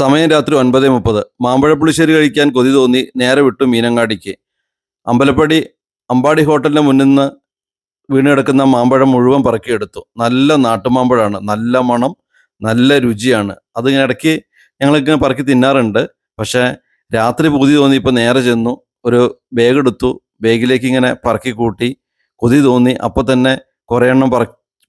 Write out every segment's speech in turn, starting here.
സമയം രാത്രി ഒൻപത് മുപ്പത്. മാമ്പഴപ്പുളിശ്ശേരി കഴിക്കാൻ കൊതി തോന്നി നേരെ വിട്ടു മീനങ്ങാടിക്ക്. അമ്പലപ്പടി അമ്പാടി ഹോട്ടലിന് മുന്നിൽ നിന്ന് വീണെടുക്കുന്ന മാമ്പഴം മുഴുവൻ പറക്കിയെടുത്തു. നല്ല നാട്ടുമാമ്പഴമാണ് നല്ല മണം നല്ല രുചിയാണ്. അതിങ്ങനെ ഇടയ്ക്ക് ഞങ്ങളിങ്ങനെ പറക്കി തിന്നാറുണ്ട്. പക്ഷേ രാത്രി പൊതി തോന്നി ഇപ്പോൾ നേരെ ചെന്നു. ഒരു ബാഗ് എടുത്തു ബാഗിലേക്ക് ഇങ്ങനെ പറക്കി കൂട്ടി. കൊതി തോന്നി. അപ്പോൾ തന്നെ കുറേ എണ്ണം പറ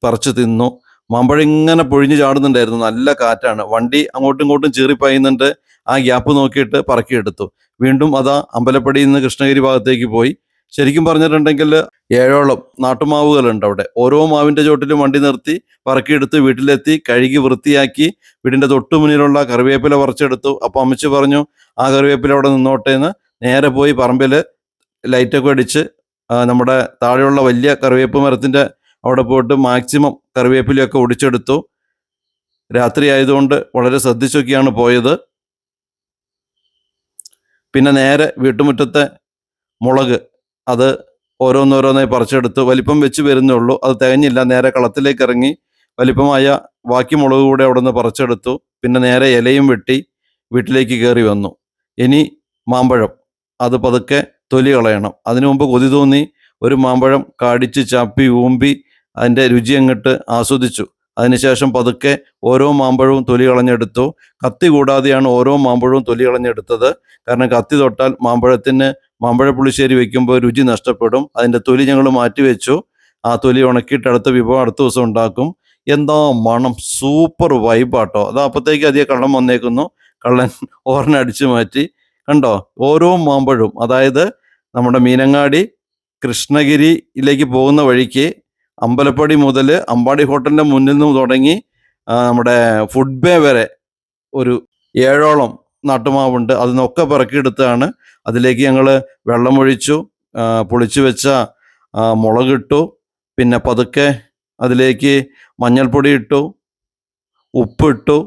പറിച്ചു തിന്നു. മാമ്പഴം ഇങ്ങനെ പൊഴിഞ്ഞു ചാടുന്നുണ്ടായിരുന്നു. നല്ല കാറ്റാണ്. വണ്ടി അങ്ങോട്ടും ഇങ്ങോട്ടും ചീറിപ്പായുന്നുണ്ട് ആ ഗ്യാപ്പ് നോക്കിയിട്ട് പറക്കിയെടുത്തു വീണ്ടും അതാ അമ്പലപ്പടിയിൽ നിന്ന് കൃഷ്ണഗിരി ഭാഗത്തേക്ക് പോയി. ശരിക്കും പറഞ്ഞിട്ടുണ്ടെങ്കിൽ ഏഴോളം നാട്ടുമാവുകളുണ്ട് അവിടെ. ഓരോ മാവിന്റെ ചോട്ടിലും വണ്ടി നിർത്തി പറക്കിയെടുത്ത് വീട്ടിലെത്തി കഴുകി വൃത്തിയാക്കി വീടിന്റെ തൊട്ടു മുന്നിലുള്ള കറിവേപ്പില പറിച്ചെടുത്തു. അപ്പോൾ അമ്മച്ചി പറഞ്ഞു ആ കറിവേപ്പില അവിടെ നിന്നോട്ടെ എന്ന്. നേരെ പോയി പറമ്പിൽ ലൈറ്റൊക്കെ അടിച്ച് നമ്മുടെ താഴെയുള്ള വലിയ കറിവേപ്പ് മരത്തിന്റെ അവിടെ പോയിട്ട് മാക്സിമം കറിവേപ്പിലയൊക്കെ ഒടിച്ചെടുത്തു. രാത്രി ആയതുകൊണ്ട് വളരെ ശ്രദ്ധിച്ചൊക്കെയാണ് പോയത്. പിന്നെ നേരെ വീട്ടുമുറ്റത്തെ മുളക് അത് ഓരോന്നോരോന്നായി പറിച്ചെടുത്ത്. വലിപ്പം വെച്ച് വരുന്നേ ഉള്ളൂ. അത് തികഞ്ഞില്ല. നേരെ കളത്തിലേക്ക് ഇറങ്ങി വലിപ്പമായ ബാക്കി മുളക് കൂടെ അവിടെ നിന്ന് പറിച്ചെടുത്തു. പിന്നെ നേരെ ഇലയും വെട്ടി വീട്ടിലേക്ക് കയറി വന്നു. ഇനി മാമ്പഴം. അത് പതുക്കെ തൊലി കളയണം. അതിനു മുമ്പ് കൊതി തോന്നി ഒരു മാമ്പഴം കാടിച്ച് ചാപ്പി ഊമ്പി അതിന്റെ രുചി അങ്ങോട്ട് ആസ്വദിച്ചു. അതിനുശേഷം പതുക്കെ ഓരോ മാമ്പഴവും തൊലി കളഞ്ഞെടുത്തു. കത്തി കൂടാതെയാണ് ഓരോ മാമ്പഴവും തൊലി കളഞ്ഞെടുത്തത്. കാരണം കത്തി തൊട്ടാൽ മാമ്പഴത്തിന് മാമ്പഴ പുളിശ്ശേരി വെക്കുമ്പോൾ രുചി നഷ്ടപ്പെടും. അതിന്റെ തൊലി ഞങ്ങൾ മാറ്റി വെച്ചു. ആ തൊലി ഉണക്കിയിട്ട് അടുത്ത വിഭവം അടുത്ത ദിവസം ഉണ്ടാക്കും. എന്താ മണം സൂപ്പർ വൈബാട്ടോ അത് അപ്പോഴത്തേക്ക് അധികം കള്ളം വന്നേക്കുന്നു. കള്ളൻ ഓർണ അടിച്ചു മാറ്റി. കണ്ടോ? ഓരോ മാമ്പഴവും. അതായത് നമ്മുടെ മീനങ്ങാടി കൃഷ്ണഗിരിയിലേക്ക് പോകുന്ന വഴിക്ക് അമ്പലപ്പടി മുതൽ അമ്പാടി ഹോട്ടലിന്റെ മുന്നിൽ നിന്ന് തുടങ്ങി നമ്മുടെ ഫുഡ് ബേ വരെ ഒരു ഏഴോളം നാട്ടുമാവുണ്ട്. അതിനൊക്കെ പിറക്കിയെടുത്താണ്. അതിലേക്ക് ഞങ്ങൾ വെള്ളമൊഴിച്ചു പൊളിച്ചു വെച്ച മുളകിട്ടു. പിന്നെ പതുക്കെ അതിലേക്ക് മഞ്ഞൾപ്പൊടി ഇട്ടു ഉപ്പിട്ടു.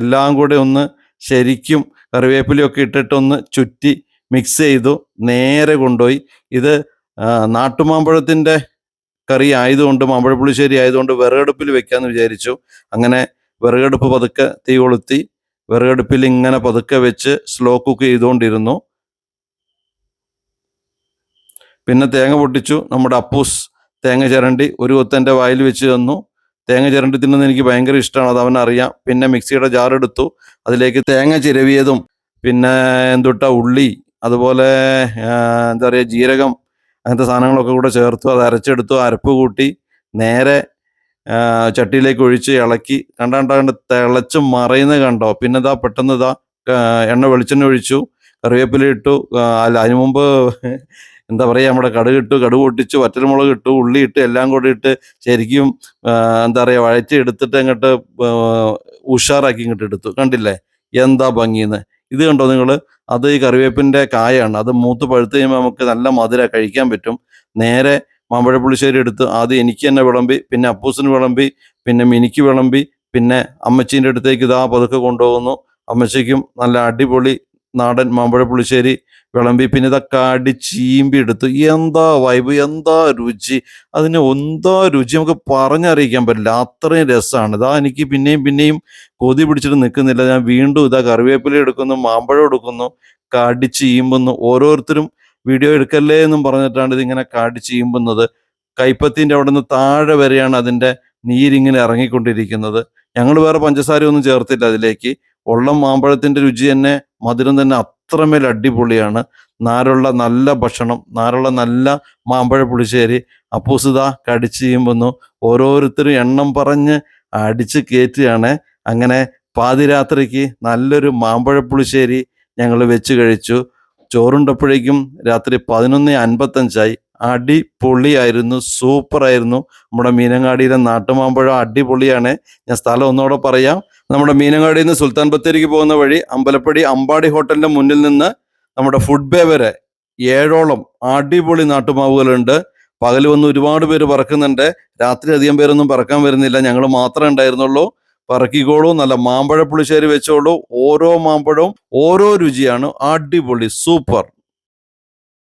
എല്ലാം കൂടെ ഒന്ന് ശരിക്കും കറിവേപ്പിലയൊക്കെ ഇട്ടിട്ടൊന്ന് ചുറ്റി മിക്സ് ചെയ്തു നേരെ കൊണ്ടുപോയി. ഇത് നാട്ടുമാമ്പഴത്തിന്റെ കറി ആയതുകൊണ്ട് മാമ്പഴപ്പുളിശ്ശേരി ആയതുകൊണ്ട് വിറകടുപ്പിൽ വെക്കാമെന്ന് വിചാരിച്ചു. അങ്ങനെ വിറകടുപ്പ് പതുക്കെ തീ കൊളുത്തി വിറകടുപ്പിൽ ഇങ്ങനെ പതുക്കെ വെച്ച് സ്ലോ കുക്ക് ചെയ്തുകൊണ്ടിരുന്നു പിന്നെ തേങ്ങ പൊട്ടിച്ചു. നമ്മുടെ അപ്പൂസ് തേങ്ങ ചിരണ്ടി ഒരു കൊത്തന്റെ വായിൽ വെച്ച് തന്നു. തേങ്ങ ചിരണ്ടി തിന്നുന്നത് എനിക്ക് ഭയങ്കര ഇഷ്ടമാണ് അത് അവനറിയാം പിന്നെ മിക്സിയുടെ ജാറെടുത്തു അതിലേക്ക് തേങ്ങ ചിരവിയതും പിന്നെ എന്തുട്ട ഉള്ളി അതുപോലെ എന്താ പറയുക ജീരകം അങ്ങനത്തെ സാധനങ്ങളൊക്കെ കൂടെ ചേർത്തു അത് അരച്ചെടുത്തു അരപ്പ് കൂട്ടി നേരെ ചട്ടിയിലേക്ക് ഒഴിച്ച് ഇളക്കി. കണ്ട കണ്ട തിളച്ച് മറയുന്നത് കണ്ടോ? പിന്നെ ഇതാ പെട്ടെന്ന് ഇതാ എണ്ണ വെളിച്ചെണ്ണ ഒഴിച്ചു കറിവേപ്പില ഇട്ടു അല്ല അതിനു മുമ്പ് എന്താ പറയുക നമ്മുടെ കടുക് ഇട്ടു കടുക് പൊട്ടിച്ചു വറ്റൽമുളക് ഇട്ടു ഉള്ളി ഇട്ട് എല്ലാം കൂടി ഇട്ട് ശരിക്കും എന്താ പറയുക വഴറ്റി എടുത്തിട്ട് അങ്ങോട്ട് ഉഷാറാക്കി ഇങ്ങോട്ട് എടുത്തു. കണ്ടില്ലേ? എന്താ ഭംഗിന്ന്. ഇത് കണ്ടോ നിങ്ങൾ അത് ഈ കറിവേപ്പിന്റെ കായാണ്. അത് മൂത്ത് പഴുത്ത് കഴിയുമ്പോൾ നമുക്ക് നല്ല മധുര കഴിക്കാൻ പറ്റും. നേരെ മാമ്പഴ പുളിശ്ശേരി എടുത്ത് ആദ്യം എനിക്ക് തന്നെ വിളമ്പി പിന്നെ അപ്പൂസിന് വിളമ്പി പിന്നെ മിനിക്ക് വിളമ്പി പിന്നെ അമ്മച്ചീന്റെ അടുത്തേക്ക് ഇതാ പതുക്കെ കൊണ്ടുപോകുന്നു. അമ്മച്ചിക്കും നല്ല അടിപൊളി നാടൻ മാമ്പഴ പുളിശ്ശേരി വിളമ്പി പിന്നെ ഇതൊക്കെ അടിച്ചീമ്പി ചീമ്പി എടുത്തു. എന്താ വൈബ് എന്താ രുചി? അതിന് എന്താ രുചി? നമുക്ക് പറഞ്ഞറിയിക്കാൻ പറ്റില്ല. അത്രയും രസമാണ് ഇതാ എനിക്ക് പിന്നെയും പിന്നെയും കൊതി പിടിച്ചിട്ട് നിൽക്കുന്നില്ല. ഞാൻ വീണ്ടും ഇതാ കറിവേപ്പില എടുക്കുന്നു മാമ്പഴം എടുക്കുന്നു കടിച്ച് ഈമ്പുന്നു ഓരോരുത്തരും വീഡിയോ എടുക്കല്ലേ എന്നും പറഞ്ഞിട്ടാണ് ഇതിങ്ങനെ കടിച്ച് ഈമ്പുന്നത് കൈപ്പത്തിന്റെ അവിടെ നിന്ന് താഴെ വരെയാണ് അതിന്റെ നീരിങ്ങനെ ഇറങ്ങിക്കൊണ്ടിരിക്കുന്നത്. ഞങ്ങൾ വേറെ പഞ്ചസാര ഒന്നും ചേർത്തില്ല അതിലേക്ക്. ഉള്ള മാമ്പഴത്തിന്റെ രുചി തന്നെ മധുരം തന്നെ അത്രമേൽ അടിപൊളിയാണ്. നാരുള്ള നല്ല ഭക്ഷണം നാരുള്ള നല്ല മാമ്പഴ പുളിശ്ശേരി. അപ്പൂസിത കടിച്ച് ചെയ്യുമ്പോൾ ഓരോരുത്തരും എണ്ണം പറഞ്ഞ് അടിച്ച് കയറ്റുകയാണ് അങ്ങനെ പാതിരാത്രിക്ക് നല്ലൊരു മാമ്പഴ പുളിശ്ശേരി ഞങ്ങൾ വെച്ച് കഴിച്ചു. ചോറുണ്ടപ്പോഴേക്കും രാത്രി പതിനൊന്ന് അൻപത്തഞ്ചായി. അടിപൊളിയായിരുന്നു സൂപ്പറായിരുന്നു. നമ്മുടെ മീനങ്ങാടിയിലെ നാട്ടുമാമ്പഴം അടിപൊളിയാണ്. ഞാൻ സ്ഥലം ഒന്നുകൂടെ പറയാം. നമ്മുടെ മീനങ്ങാടിയിൽ നിന്ന് സുൽത്താൻ ബത്തേരിക്ക് പോകുന്ന വഴി അമ്പലപ്പടി അമ്പാടി ഹോട്ടലിന്റെ മുന്നിൽ നിന്ന് നമ്മുടെ ഫുഡ് ബേ വരെ ഏഴോളം അടിപൊളി നാട്ടുമാവുകളുണ്ട്. പകൽ വന്ന് ഒരുപാട് പേര് പറക്കുന്നുണ്ട്. രാത്രി അധികം പേരൊന്നും പറക്കാൻ വരുന്നില്ല. ഞങ്ങൾ മാത്രമേ ഉണ്ടായിരുന്നുള്ളൂ. പറക്കിക്കോളൂ നല്ല മാമ്പഴ പുളിശ്ശേരി വെച്ചോളൂ. ഓരോ മാമ്പഴവും ഓരോ രുചിയാണ്. അടിപൊളി സൂപ്പർ.